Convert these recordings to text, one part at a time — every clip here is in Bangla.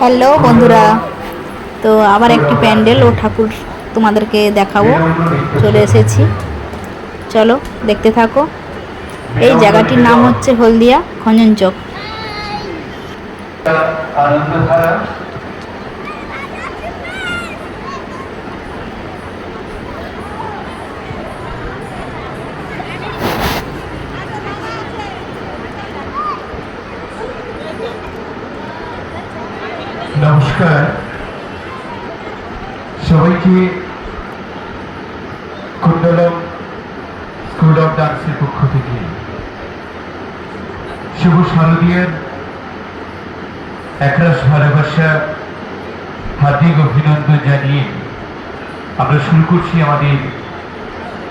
হ্যালো বন্ধুরা, তো আবার একটি প্যান্ডেল ও ঠাকুর তোমাদেরকে দেখাবো। চলে এসেছি। চলো, দেখতে থাকো। এই জায়গাটির নাম হচ্ছে হলদিয়া খঞ্জন নমস্কার। সবাইকে কুণ্ডলম স্কুল অফ ডান্সের পক্ষ থেকে শুভ শারদীয়ার একরাশ ভালোবাসা, হার্দিক অভিনন্দন জানিয়ে আমরা শুরু করছি আমাদের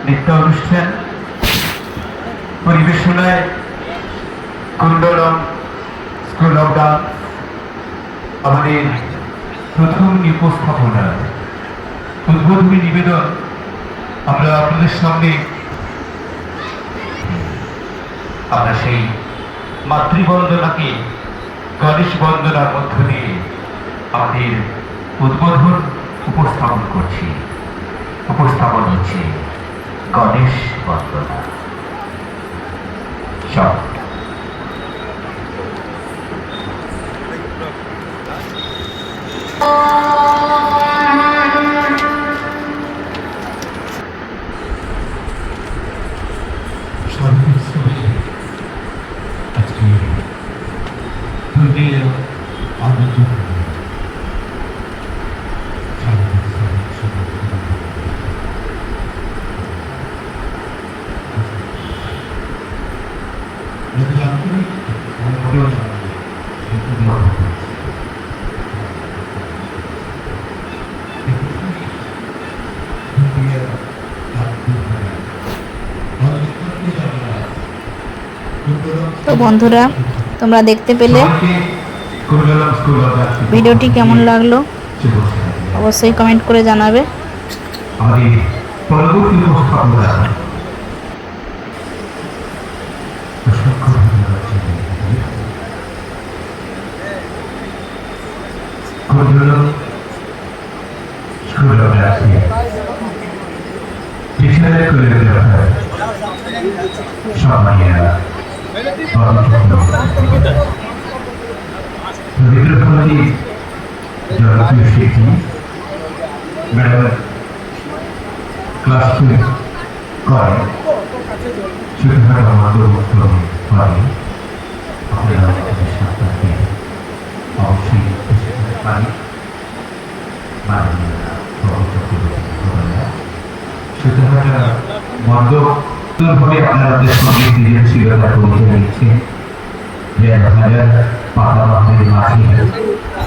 নৃত্য অনুষ্ঠান। পরিবেশনায় কুণ্ডলম স্কুল অফ ডান্স আমাদের প্রথম উপস্থাপনা। উদ্বোধনী নিবেদন আমরা আপনাদের সামনে আমরা সেই মাতৃবন্দনাকে গণেশ বন্দনার মধ্য দিয়ে আমাদের উদ্বোধন উপস্থাপন করছি, উপস্থাপন হচ্ছে গণেশ বন্দনা। সব তো বন্ধুরা তোমরা দেখতে পেলে ভিডিওটি কেমন লাগল অবশ্যই কমেন্ট করে জানাবে। পরবর্তী উপস্থাপনা অসংখ্য ধন্যবাদ জানাই। কুণ্ডলম স্কুল অফ ডান্সে পিছনে করে দেওয়া হয় সব মাইয়েরা রবীন্দ্রভারতী জনপ্রিয় শিল্পী ম্যাডাম ক্লাস টু করে। ছোটখাটো আমাদের সন্তানকে অবশ্যই সুন্দরভাবে আপনারা সঙ্গে পৌঁছে দিচ্ছে হাজার পাতা বাহারের মাঝে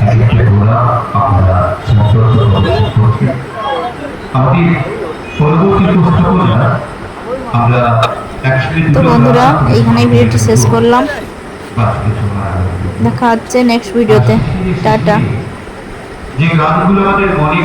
এক একটা গোলা আপনারা সম্পর্ক প্রদর্শন করছেন আমাদের পরবর্তী উপস্থাপনা আমরা বন্ধুরা গান ভিডিওটি শেষ করলাম। দেখা হচ্ছে নেক্সট ভিডিওতে টাটা। যে গানগুলো আমাদের মনে